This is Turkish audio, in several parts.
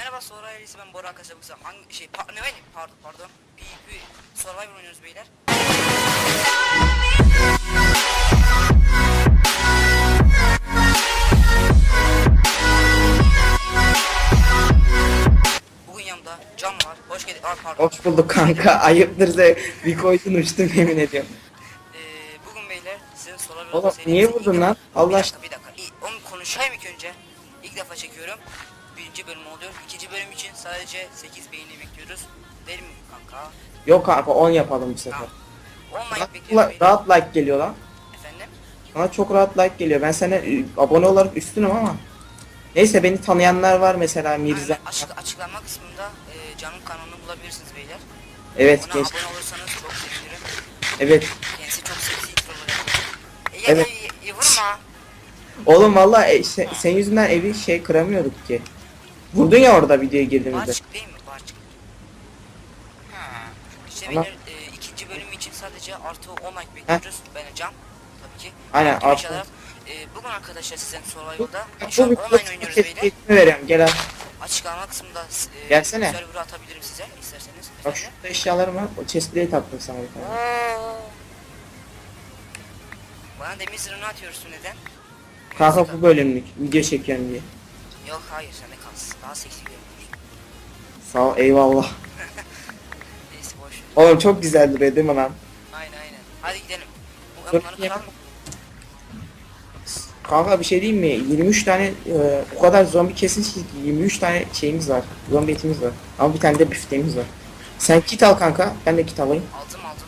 Merhaba Sonra ailesi ben Bora arkadaşlar bu hangi şey pa ne benim pardon pardon bir, bir Survivor oynuyoruz beyler. Bugün yanımda Can var. Hoş geldin. Aa, pardon. Hoş bulduk kanka. Ayıptır ze bir koydun uçtum yemin ediyorum. Ee, bugün beyler sizin Survivor Oğlum, niye vurdun lan? Allah bir aşkına. dakika bir dakika. İyi, onu konuşayım ilk önce. İlk defa çekiyorum. Birinci bölüm oluyor. Sadece 8 beğeni bekliyoruz. Değil mi kanka? Yok kanka 10 yapalım bu sefer. Tamam. 10 like Rahat, bekliyoruz beyler. rahat like geliyor lan. Efendim? Bana çok rahat like geliyor. Ben sana e, abone olarak üstünüm ama. Neyse beni tanıyanlar var mesela Mirza. Aynen, açık, açıklama kısmında e, Can'ın kanalını bulabilirsiniz beyler. Evet Ona genç. abone olursanız çok sevinirim. Evet. Kendisi çok seksi intro E, ya, Evet. ya, vurma. Oğlum valla e, sen, sen yüzünden evi şey kıramıyorduk ki. Vurdun ya orada videoya girdiğimizde. Barçık değil mi? Barçık. Ha. İşte beyler e, ikinci bölüm için sadece artı 10 like bekliyoruz. Ben Can. Tabii ki. Aynen, Tüm artı. E, bugün arkadaşlar sizin Survival'da Bu şu an online oynuyoruz beyler. veriyorum. Gel al. Açıklama kısmında e, Gelsene. server'ı atabilirim size isterseniz. Bak şurada eşyalarım var. O chest plate attım sana bir tane. Bana demir zırhını atıyorsun neden? Kanka bu bölümlük. Video çekiyorum diye. Yok hayır sende kalsın. Daha seksi görünüyor. Sağ ol eyvallah. Neyse boş. ver. Oğlum çok güzel duruyor değil mi lan? Aynen aynen. Hadi gidelim. Bu Dur, yap- kıralım. Kanka bir şey diyeyim mi? 23 tane e, o kadar zombi kesin ki 23 tane şeyimiz var. Zombi etimiz var. Ama bir tane de büfteğimiz var. Sen kit al kanka. Ben de kit alayım. Aldım aldım.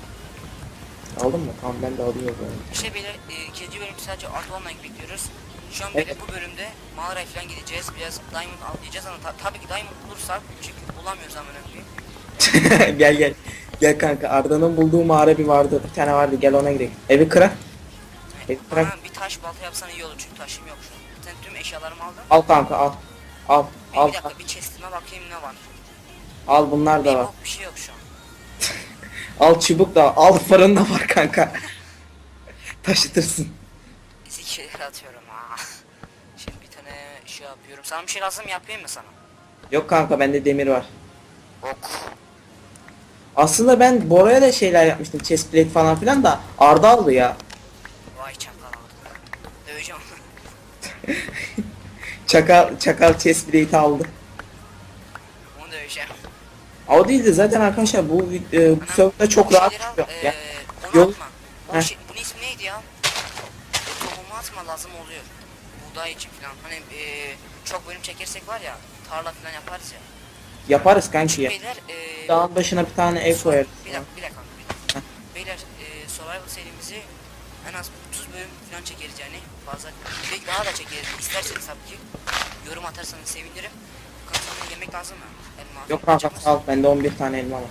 Aldın mı? Tamam ben de alıyorum. Yani. İşte beyler e, ikinci bölüm sadece artı online bekliyoruz. Şu an Evet. bile bu bölümde mağaraya falan gideceğiz. Biraz diamond avlayacağız ama ta- tabii ki diamond bulursak çünkü bulamıyoruz ama önemli. gel gel. Gel kanka Arda'nın bulduğu mağara bir vardı. Bir tane vardı. Gel ona gidelim. Evi kıra. Evet, bırak. Bana bir taş balta yapsan iyi olur çünkü taşım yok şu an. Sen tüm eşyalarımı aldın. Al kanka al. Al. Bir, Al. bir dakika bir chestime bakayım ne var. Al bunlar da var. bir şey yok şu an. Al çubuk da al fırın da var kanka. Taşıtırsın. Zikir atıyorum ha. Şimdi bir tane yapıyorum. Sana bir şey lazım yapayım mı sana? Yok kanka bende demir var. Ok. Aslında ben Bora'ya da şeyler yapmıştım. Chest plate falan filan da Arda aldı ya. Vay çakal aldı. Döveceğim onu. Çakal çakal chest plate aldı. Onu döveceğim. O değil de zaten arkadaşlar bu e, bu serverda çok rahat çıkıyor. Ya, onu Yol- atma. O şey, bunun ismi neydi ya? E, Tohumu atma lazım oluyor. Buğday için falan. Hani eee, çok bölüm çekersek var ya tarla falan yaparız ya. yaparız kanki ya. Beyler eee Dağın başına bir tane ev koyarız. bir dakika bir dakika. Bir dakika. Beyler eee Survival serimizi en az 30 bölüm falan çekeriz yani. Fazla belki daha da çekeriz. İsterseniz tabii ki. Yorum atarsanız sevinirim. Kanka yemek lazım mı? Elma. Yok kanka sağ ol bende 11 tane elma var.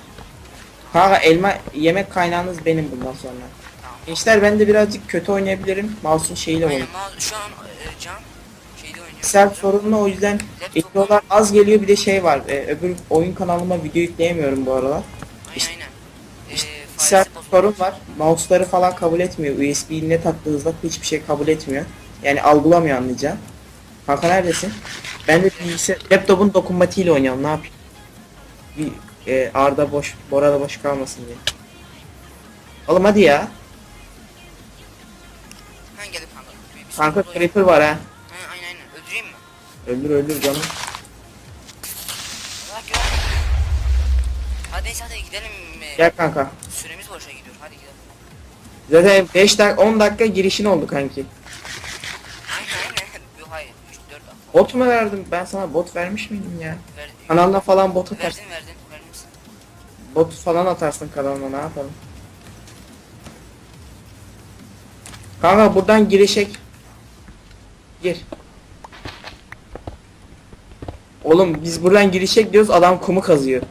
Kanka elma yemek kaynağınız benim bundan sonra. Tamam. Gençler ben de birazcık kötü oynayabilirim. Mouse'un şeyiyle Aynen oynuyorum. ma- şu an eee, Can. Bilgisayar sorunlu o yüzden videolar az geliyor bir de şey var. e, öbür oyun kanalıma video yükleyemiyorum bu aralar. Aynen. Eee Bilgisayar failesi bozuldu. sorun var. Mouse'ları falan kabul etmiyor. USB net attığınızda hiçbir şey kabul etmiyor. Yani algılamıyor anlayacağım. Kanka neredesin? Ben de bilgisayar laptopun dokunmatiğiyle oynuyorum. Ne yapayım? Bir e, Arda boş, Bora da boş kalmasın diye. Oğlum hadi ya. Geldim kanka. Creeper var ha. Öldür öldür canım. Hadi neyse hadi gidelim. Gel kanka. Süremiz boşa gidiyor. Hadi gidelim. Zaten 5 dakika 10 dakika girişin oldu kanki. Aynen aynen. Yok hayır. 3 4 dakika. Bot mu verdim? Ben sana bot vermiş miydim ya? Ver, Kanalına falan bot atarsın. Verdin misin? Bot falan atarsın kanalına ne yapalım? Kanka buradan girişek. Gir. Oğlum biz buradan girişek diyoruz adam kumu kazıyor.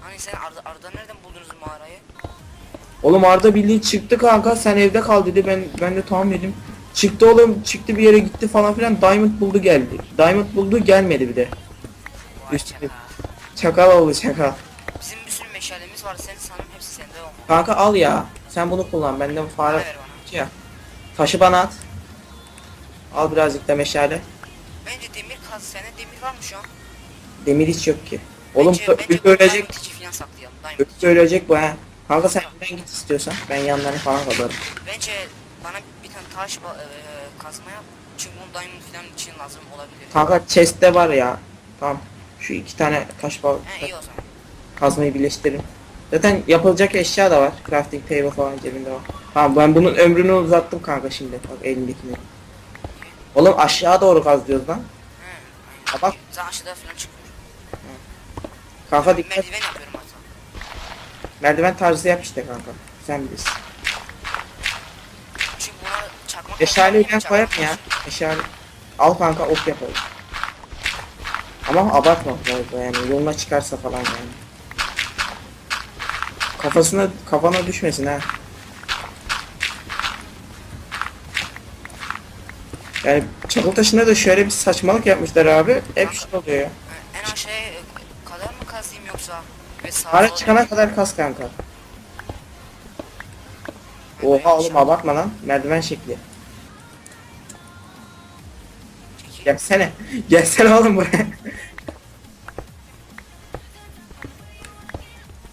Hani sen Arda, Arda nereden buldunuz mağarayı? Oğlum Arda bildiğin çıktı kanka sen evde kal dedi ben ben de tamam dedim. Çıktı oğlum çıktı bir yere gitti falan filan Diamond buldu geldi. Diamond buldu gelmedi bir de. Vay Üstüne- çakal. Çakal oldu çakal. Bizim bir sürü meşalemiz var. Senin sanırım hepsi sende olmalı. Kanka al ya. Sen bunu kullan. Bende bu fare Ver bana. ya. Taşı bana at. Al birazcık da meşale. Bence demir kaz. Sende demir var mı şu an? Demir hiç yok ki. Oğlum bence, ölecek. Diamond falan saklayalım. Ölecek bu ha. Kanka sen önden git istiyorsan. Ben yanlarını falan kadarım. Bence bana bir tane taş e, kazma yap. Çünkü onun diamond falan için lazım olabilir. Kanka chest'te var ya. Tamam. Şu iki tane taş bal He iyi o zaman. kazmayı birleştiririm. Zaten yapılacak eşya da var. Crafting table falan cebinde var. Tamam ben bunun ömrünü uzattım kanka şimdi. Bak elimdekini. Oğlum aşağı doğru kaz diyoruz lan. Aynen. bak. Zaten aşağıda falan çıkıyor. Kanka dikkat. Merdiven yapıyorum hatta. Merdiven tarzı yap işte kanka. Sen bilirsin. Çünkü buna çakmak Meşaleyi ben çakmak koyarım ya. Meşale. Al kanka ok yapalım. Ama abartma fazla yani yoluna çıkarsa falan yani. Kafasına kafana düşmesin ha. Yani çakıl taşında da şöyle bir saçmalık yapmışlar abi. Hep şey oluyor ya. En aşağıya kadar mı kazayım yoksa? Sola- çıkana kadar kas kanka. Oha oğlum abartma lan. Merdiven şekli. Gelsene. Gelsene oğlum buraya.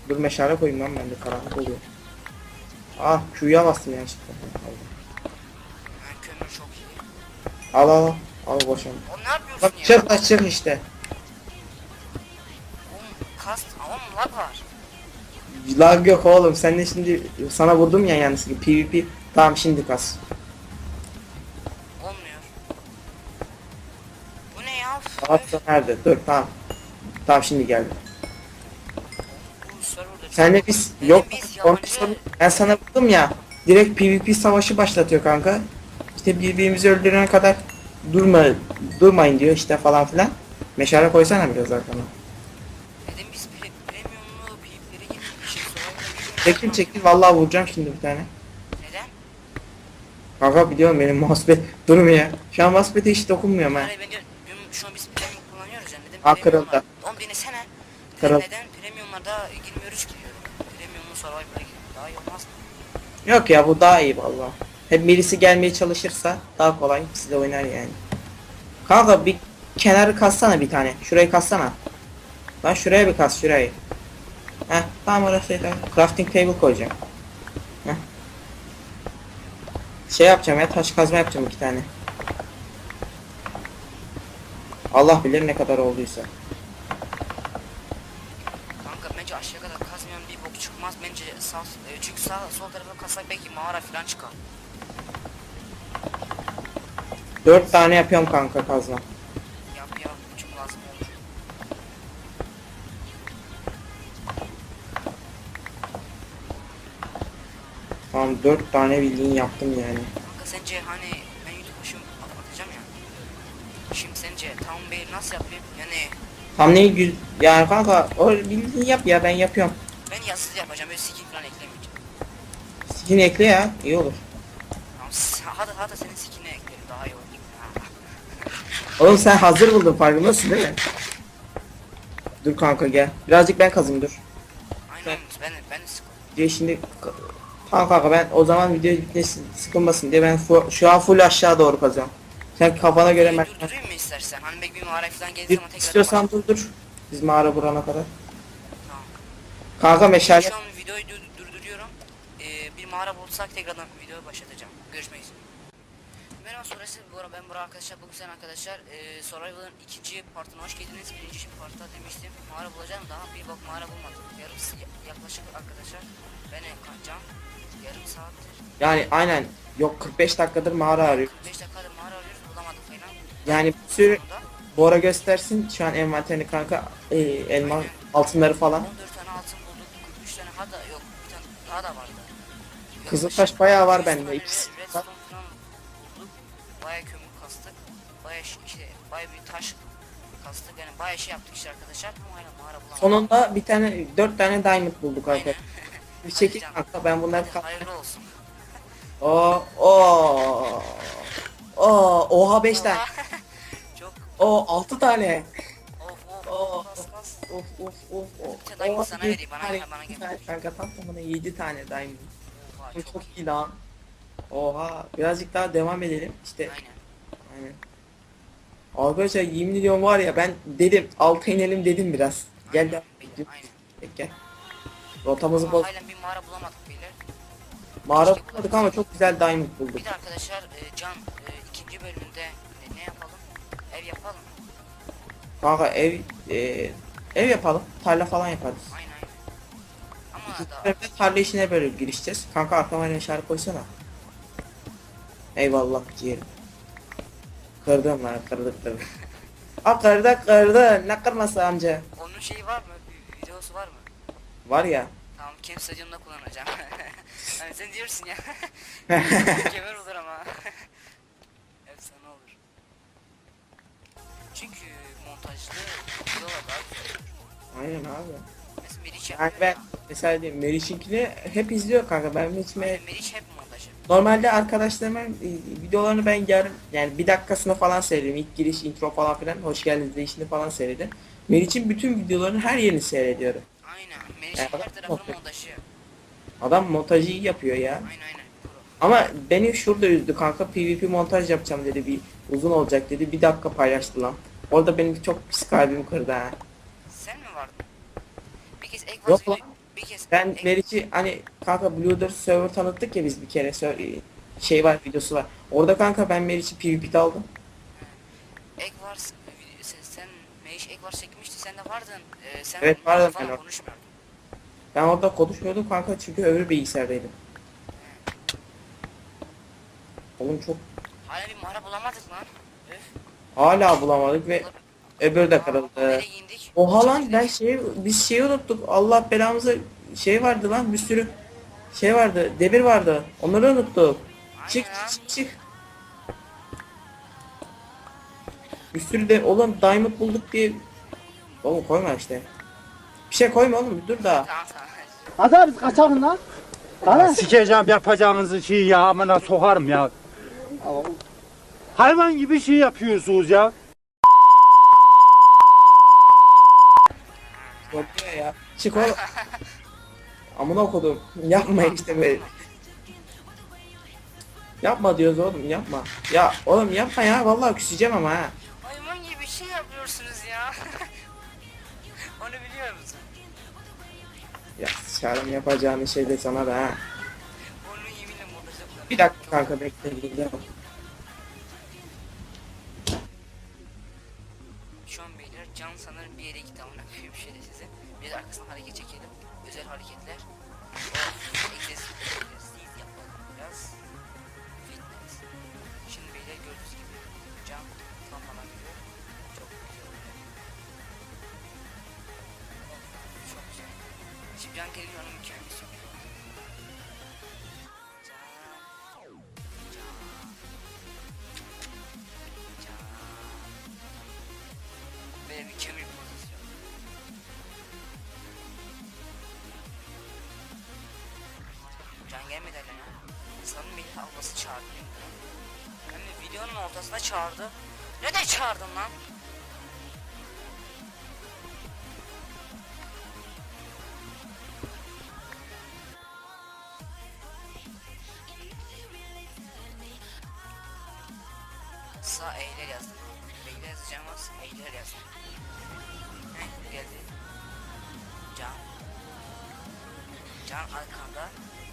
Dur meşale koyayım lan ben de karanlık oluyor. Ah Q'ya bastım yanlışlıkla. İyi. Al al al. Boşan. Oğlum ne yapıyorsun Bak ya? çık da çık işte. Oğlum kast ama lag var. Lag yok oğlum. Sen de şimdi sana vurdum ya yanlışlıkla. PvP. Tamam şimdi kas. Olmuyor. Bu ne ya? Atsa nerede? Dur tamam. Tamam şimdi geldi. Sen de çok- biz yok. biz yabancı- Ben sana vurdum ya. Direkt PvP savaşı başlatıyor kanka. İşte birbirimizi öldürene kadar durma durmayın diyor işte falan filan. Meşale koysana biraz arkana. Dedim biz pre premiumlu piplere soralım. Çekil çekil vallahi vuracağım şimdi bir tane. Neden? Kanka biliyorum benim mousepad durmuyor. Şu an mousepad'e hiç dokunmuyorum ha. Hayır ben dün şu an biz premium kullanıyoruz yani dedim. Ha, kırıldı. Oğlum denesene. Kırıldı. Neden premiumlarda girmiyoruz ki diyorum. Premiumlu survival'a gir. Daha iyi olmaz mı? Yok ya bu daha iyi vallahi. Hep birisi gelmeye çalışırsa daha kolay size oynar yani. Kanka bir kenarı kassana bir tane. Şurayı kassana. Lan şuraya bir kas şurayı. Heh tamam orası yeter. Crafting table koyacağım. Heh. Şey yapacağım ya taş kazma yapacağım iki tane. Allah bilir ne kadar olduysa. Kanka bence aşağı kadar kazmayan bir bok çıkmaz. Bence sağ, e, çünkü sağ sol tarafa kazsak belki mağara falan çıkar. Dört tane yapıyorum kanka kazma. Yap yap çok lazım olur. Tamam dört tane bildiğin yaptım yani. Kanka sence hani ben YouTube başım atacağım ya. Şimdi sence tam bir nasıl yapayım? Yani Tam neyi güz... Yani kanka o bildiğin yap ya ben yapıyorum. ben yazısız yapacağım böyle skin falan eklemeyeceğim. Skin ekle ya iyi olur. S- hadi hadi senin skinini eklerim daha iyi. Ha. Oğlum sen hazır buldun farkındasın değil mi? Dur kanka gel. Birazcık ben kazayım dur. Aynen ben ben de sıkıldım. Diye şimdi Tamam kanka ben o zaman video bitmesin sıkılmasın diye ben fu- şu an full aşağı doğru kazıyorum. Sen kafana göre ben durdurayım mı istersen? Hani belki bir mağara falan Bir zaman tekrar istiyorsan dur dur. Biz mağara burana kadar. Tamam. Kanka meşale Şu an videoyu dur- durduruyorum. Ee, bir mağara bulsak tekrardan videoyu başlatacağım. Görüşmek üzere. Sonrası bu arada ben Burak arkadaşlar bugün sen arkadaşlar e, Survival'ın ikinci partına hoş geldiniz. Birinci partta demiştim mağara bulacağım daha bir bak mağara bulmadım. Yarım yaklaşık arkadaşlar ben kaçacağım. Yarım saattir. yani aynen yok 45 dakikadır mağara arıyor. 45 dakikadır mağara arıyoruz bulamadık falan. Yani bir sürü Bora göstersin şu an envanterini kanka e, elma altınları falan. 14 tane altın bulduk. 43 tane hatta yok bir tane daha da vardı. Kızıltaş bayağı var 100 bende, ikisi. Yani bayağı şey yaptık işte arkadaşlar. Ama hala mağara bulamadık. Sonunda bir tane dört tane diamond bulduk arkadaşlar. Bir çekil kanka ben bunları Hadi kap. hayırlı olsun. O o o oha 5 tane. Çok O 6 tane. of of Oo. of. Of of of. Bir tane sana vereyim, bana gel, bana gel. Kanka tam tamına 7 tane diamond. Oha, çok, çok iyi lan. Oha birazcık daha devam edelim. İşte Aynen. aynen. Arkadaşlar yemin ediyorum var ya ben dedim alta inelim dedim biraz. Gel gel. Aynen. Gel, gel. Rotamızı boz. halen bir mağara bulamadık beyler. Mağara bulmadık ama çok güzel diamond bulduk. Bir de arkadaşlar e, Can e, ikinci bölümünde e, ne yapalım? Ev yapalım. Kanka ev e, ev yapalım. Tarla falan yaparız. Aynen aynen. Ama da bölümde tarla işine böyle girişeceğiz. Kanka arkama işaret koysana. Eyvallah ciğerim. Kırdım lan kırdık kırdık. Aa kırdık kırdı. Ne kırması amca? onun şeyi var mı? Bir videosu var mı? Var ya. Tamam kem stadyumunda kullanacağım. hani sen diyorsun ya. Kemer olur ama. Efsane olur. Çünkü montajlı videolar olur. Aynen abi. Mesela Meriç Yani yapıyor ben ya. mesela diyeyim Meriç'inkini hep izliyor kanka. Ben hiç me- Meriç hep. Normalde arkadaşlarımın e, videolarını ben yarım yani bir dakikasını falan seyrediyorum. İlk giriş, intro falan filan. Hoş geldiniz deyişini falan seyrediyorum. Meriç'in bütün videolarının her yerini seyrediyorum. Aynen. Meriç her montaj. montajı. Adam montajı iyi yapıyor ya. Aynen aynen. Ama beni şurada üzdü kanka. PvP montaj yapacağım dedi. Bir uzun olacak dedi. Bir dakika paylaştı lan. Orada benim çok pis kalbim kırdı ha. Sen mi vardın? Ek Yok lan. Bir kez Ben Meriç'i hani kanka Blue'dur server tanıttık ya biz bir kere şey var videosu var. Orada kanka ben Meriç'i PvP'de aldım. Ek var. Sen, sen Meriç ek var çekmişti. Sen de vardın. Ee, sen Evet, vardım ben orada. Ben orada konuşmuyordum kanka çünkü öbür bilgisayardaydım. Oğlum çok Hala bir mağara bulamadık lan. Öf. hala bulamadık ve öbürü de kırıldı. Oha lan ben şey biz şeyi unuttuk. Allah belamızı şey vardı lan bir sürü şey vardı. Demir vardı. Onları unuttuk. Çık çık çık. Bir sürü de oğlum diamond bulduk diye. Oğlum koyma işte. Bir şey koyma oğlum dur tamam. Hatta biz kaçalım lan. Bana. Sikeceğim yapacağınızı şey ya amına sokarım ya. Hayvan gibi şey yapıyorsunuz ya. Korkuyor ya. Çık oğlum. Amına kodum. Yapma işte böyle. Yapma diyoruz oğlum yapma. Ya oğlum yapma ya vallahi küseceğim ama ha. Hayvan gibi bir şey yapıyorsunuz ya. Onu biliyor musun? Ya sıçarım yapacağın şey de sana da ha. Onu. Bir dakika kanka bekle gideceğim. Şu an beyler can sanırım bir yere gitti amına koyayım şöyle size. Bir de arkasından hareket çekelim. Özel hareketler. Egzersiz, egzersiz yapalım biraz. Fitness. Şimdi beyler gördüğünüz gibi can tam bana. Çok güzel oluyor. Çok güzel. Şimdi onun Can gelmedi ya. Sanırım beni ablası çağırdı. Hem de videonun ortasında çağırdı. Ne de çağırdın lan?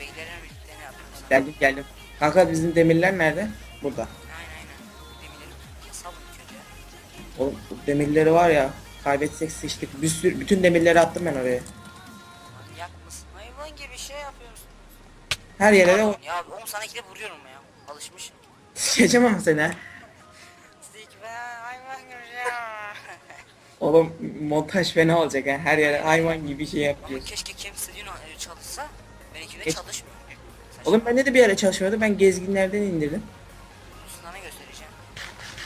Arkanda. Beylerle birlikte ne yapıyorsun? Geldim geldim. Kanka bizim demirler nerede? Burada. Aynen aynen. Demirleri kesalım ilk önce. Oğlum bu demirleri var ya kaybetsek sıçtık. Bir sürü, bütün demirleri attım ben oraya. Manyak mısın? Hayvan gibi şey yapıyorsun. Her yere de Pardon ya 10 saniyede vuruyorum ya. Alışmışım. sıçacağım ama seni ha. Stick ben hayvan gibi şey ya. Oğlum montaj fena olacak ha. Her yere hayvan gibi şey Ama yapıyoruz. keşke Cam Stadium e, çalışsa. De Keş- çalışmıyor. Saçma. Oğlum bende de bir ara çalışmıyordu. Ben gezginlerden indirdim. Sana göstereceğim.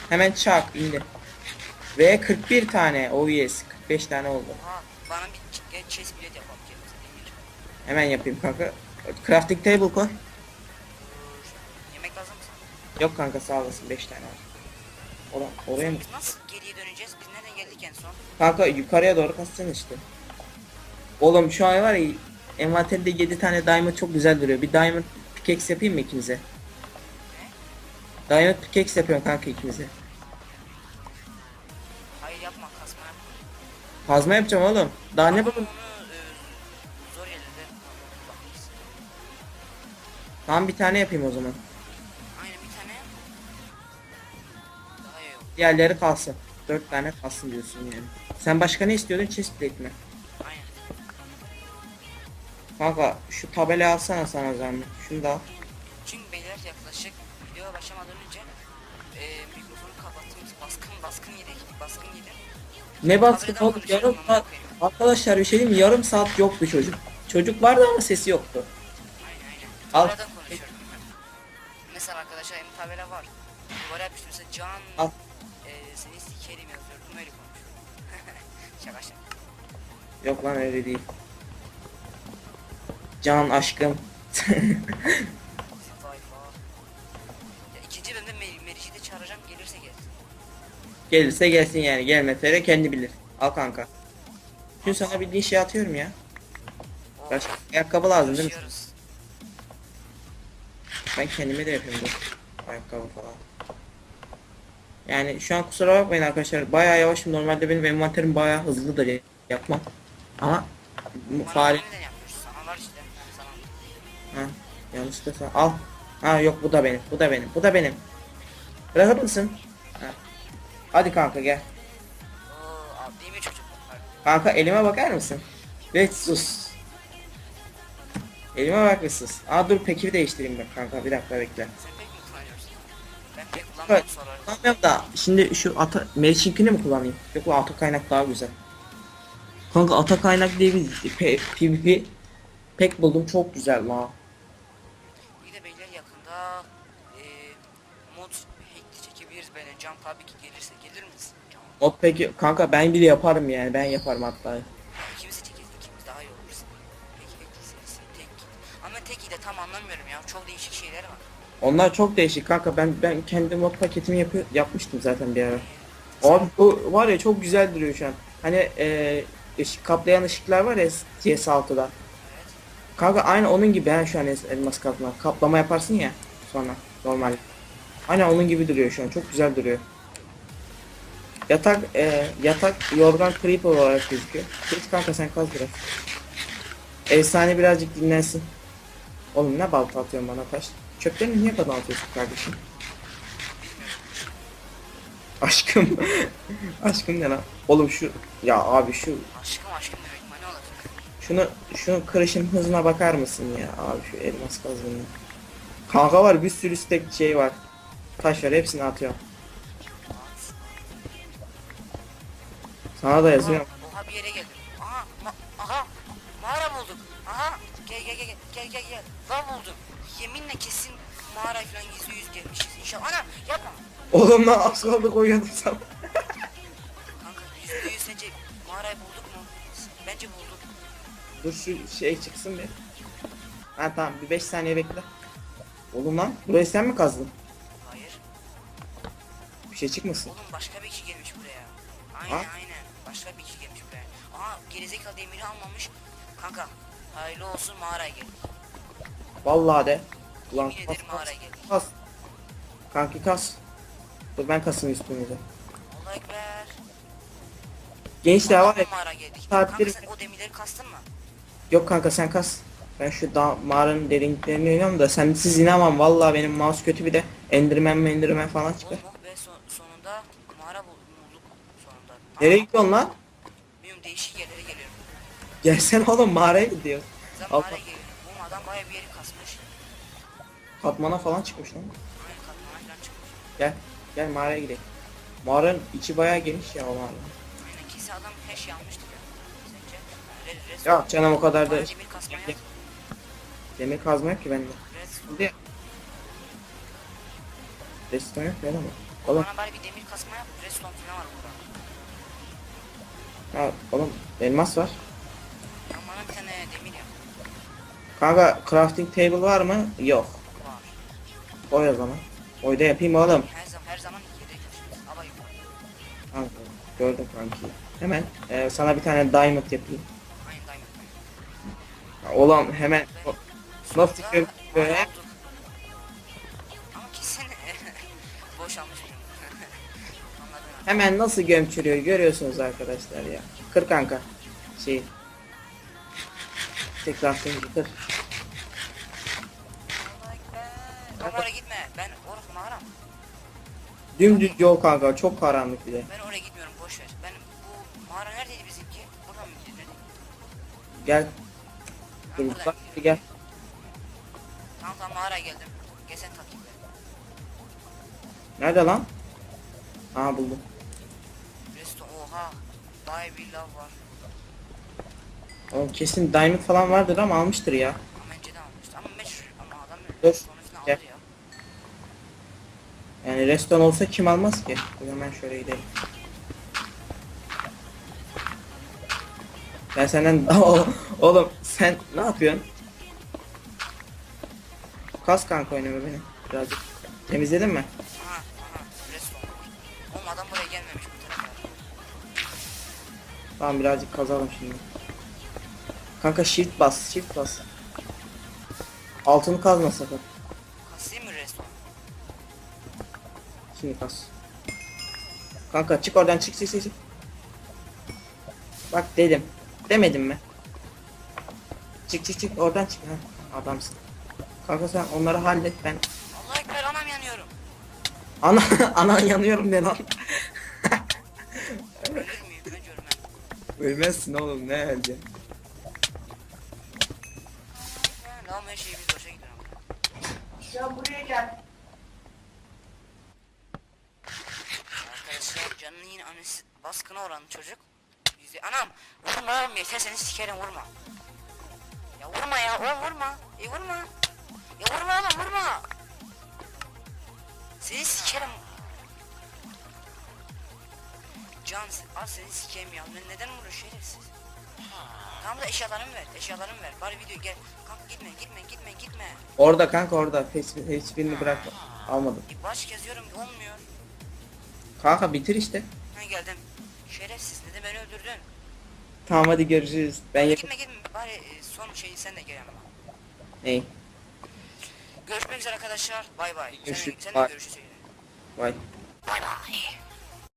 Hemen çak indi. Ve 41 tane. Yes. 45 tane oldu. Oha bana bir ch- chess bilet yapalım Stadium. Hemen yapayım kanka. Crafting table koy. Dur. Yemek lazım mı sana? Yok kanka sağ olasın 5 tane var. Ora, oraya mı? Biz nasıl geriye döneceğiz? Biz nereden geldik en son? Kanka yukarıya doğru kaçsana işte. Oğlum şu an var ya envanterde 7 tane diamond çok güzel duruyor. Bir diamond pickaxe yapayım mı ikimize? Diamond pickaxe yapıyorum kanka ikimize. Hayır yapma kasma yapma. Kazma yapacağım oğlum. Daha ne onu e, zor yerlerde bakmışsın. Tamam bir tane yapayım o zaman. Aynen bir tane. Daha iyi olur. Diğerleri kalsın. Dört tane kalsın diyorsun yani. Sen başka ne istiyordun? Chestplate mi? Kanka şu tabelayı alsana sana zahmet. Şunu da al. Çünkü beyler yaklaşık videoya başlamadan önce e, mikrofonu kapattığımız baskın baskın yedik. Baskın yedim. Ne baskın oğlum yarım saat. Arkadaşlar bir şey diyeyim mi? Yarım saat yoktu çocuk. Çocuk vardı ama sesi yoktu. Aynen aynen. Al. Konuşuyorum. Mesela arkadaşlar benim tabela var. Duvara yapmıştım mesela can Al. e, seni sikerim yazıyordum öyle konuşuyorum. şaka şaka. Yok lan öyle değil. Can aşkım. Ya ikinci bölümde Mer Meriç'i de çağıracağım gelirse gelsin. Gelirse gelsin yani. Gelmese kendi bilir. Al kanka. Şimdi sana bildiğin şey atıyorum ya. Oo, Başka ayakkabı lazım değil mi? Ben kendime de yapayım dur. Ayakkabı falan. Yani şu an kusura bakmayın arkadaşlar. Bayağı yavaşım. Normalde benim envanterim bayağı hızlıdır ya- yapmam. Ama bu Bana fare... neden Ha, yanlış da sen- al. Ha yok bu da benim. Bu da benim. Bu da benim. Bırakır mısın? Ha. Hadi kanka gel. Oo, abi değil mi Kanka elime bakar mısın? Ve sus. Elime bak ve sus. Aa dur peki bir değiştireyim bak kanka bir dakika bekle. Ben Evet. kullanmıyorum da şimdi şu ata Meriç'inkini mi kullanayım? Yok bu ata kaynak daha güzel. Kanka ata kaynak diye bir PvP pek buldum çok güzel la. Yakında e, mod hack çekebiliriz böyle. Can tabii ki gelirse gelir misin? Can. O peki kanka ben bile yaparım yani ben yaparım hatta. İkimiz çekeriz. ikimiz daha iyi oluruz. Peki hack serisi tek. Ama tek de tam anlamıyorum ya. Çok değişik şeyler var. Onlar çok değişik kanka ben ben kendi mod paketimi yapıyor, yapmıştım zaten bir ara. Abi bu var ya çok güzel duruyor şu an. Hani e, ışık kaplayan ışıklar var ya CS6'da. Evet. Kanka aynı onun gibi ben şu an elmas kaplama. Kaplama yaparsın ya sonra normal. Aynen onun gibi duruyor şu an. Çok güzel duruyor. Yatak e, yatak yorgan creeper olarak gözüküyor. Geç kanka sen kaz biraz. Efsane birazcık dinlensin. Oğlum ne balta atıyorsun bana taş? Çöplerini niye kadar atıyorsun kardeşim? Aşkım. Aşkım ne lan? Oğlum şu ya abi şu Aşkım aşkım demek ne olacak? şunu şunu kırışın hızına bakar mısın ya abi şu elmas kazmanı. Kanka var bir sürü stack şey var. Taş var hepsini atıyorum. Sana da yazıyorum. Oha, oha bir yere geldim. Aha, ma aha, mağara bulduk. Aha, gel gel gel gel gel gel. Lan buldum. Yeminle kesin mağara falan yüzde yüz gelmişiz inşallah. Ana yapma. Oğlum lan az kaldı koyuyordum sana. Kanka yüzde yüz sence mağarayı bulduk mu? Bence bulduk. Dur şu şey çıksın bir. Ha tamam bir 5 saniye bekle. Oğlum lan burayı sen mi kazdın? Hayır. Bir şey çıkmasın. Oğlum başka bir kişi gelmiş buraya. Aynen Ha? aynen. Başka bir kişi gelmiş buraya. Aha gerizekalı demiri almamış. Kanka hayırlı olsun mağaraya geldik. Vallahi de. Ulan Yemin kas kas kas. Kanki kas. Dur ben kasım üstünüze. Allah ekber. Gençler var ya. Mağara geldik. saatleri- Kanka sen o demirleri kastın mı? Yok kanka sen kas. Ben şu dağ, mağaranın derinliklerini oynuyorum da sen siz inemem vallahi benim mouse kötü bir de endirmen mendirmen falan çıkar. Be son, sonunda mağara bulduk, sonunda. Nereye Ama gidiyorsun lan? Bilmiyorum değişik yerlere geliyorum. Gelsene oğlum mağaraya gidiyor. Zaten mağaraya geliyorum. Oğlum adam baya bir yeri kasmış. Katmana falan çıkmış lan. Aynen katmana falan çıkmış. Gel. Gel mağaraya gidelim. Mağaranın içi bayağı geniş ya o mağara. Aynen kesin adam hash yanmıştır ya. Sence? Red, Ya canım o kadar da demir kasmaya. Demir kazma yok ki bende. De Redstone yok ya ama. Oğlum, bana bari bir demir kasma yap. Redstone falan var burada. ha, oğlum elmas var. Ya bana bir tane demir yap. Kanka crafting table var mı? Yok. Var. Oy o zaman. Oyda yapayım oğlum. Her zaman her zaman yedek yukarı. Kanka gördüm kanki. Hemen e, sana bir tane diamond yapayım. Aynen diamond. Oğlum hemen o- nasıl çıkıyor kesin boşalmış. Anladın Hemen nasıl gömçürüyor görüyorsunuz arkadaşlar ya. Kır kanka. Şey. Tekrar kır. kır. Oraya gitme. Ben orası mağaram. Dümdüz yol kanka çok karanlık bir de. Ben oraya gitmiyorum boş ver. Ben bu mağara neredeydi bizimki? Buradan mı gidiyor? Gel. Ben Dur bak gel. Tamam mağaraya geldim. Gel sen takip et. Nerede lan? Aha buldum. Resto oha. Daha bir lav var. Oğlum kesin diamond falan vardır ama almıştır ya. Ama bence de almıştı. Ama meşhur. Ama adam Dur, gel. ya. Yani restoran olsa kim almaz ki? Dur hemen şöyle gidelim. Ben senden... Oğlum sen ne yapıyorsun? Kas kanka oynama beni. Birazcık. Temizledin mi? Aha aha. Resto. Oğlum adam buraya gelmemiş bu. Tamam birazcık kazalım şimdi. Kanka shift bas, shift bas. Altını kazma sakın. Kasayım mı resto? Şimdi kas. Kanka çık oradan çık çık çık. çık. Bak dedim. Demedim mi? Çık çık çık oradan çık. Ha, adamsın. Kanka sen onları hallet ben. Allah ekber anam yanıyorum. Ana ana yanıyorum ne lan? Ölür müyüm? Ölmem. Ölmezsin oğlum ne öleceksin? Lan her biz boşa gidiyor ama. Ya buraya gel. Arkadaşlar canının yine annesi baskına oran çocuk. Yüzde anam vurma oğlum yeter seni sikerim vurma. Ya vurma ya oğlum vurma. E vurma. Ya vurma oğlum vurma. Seni sikerim. Can al seni sikeyim ya. Ne- Neden vuruyor şerefsiz? Tamam da eşyalarımı ver. Eşyalarımı ver. Bari video gel. Kanka gitme gitme gitme gitme. Orada kanka orada. Hiç- Hiçbirini bırak. Almadım. Bir baş geziyorum olmuyor. Kanka bitir işte. Ha geldim. Şerefsiz neden beni öldürdün? Tamam hadi görüşürüz. Ben. Gitme gitme bari e, son şeyi sen de gel ama. Ney? Görüşmek üzere arkadaşlar. Bay bay. Sen, Görüşürüz, sen de bye. görüşürüz. Bay bay.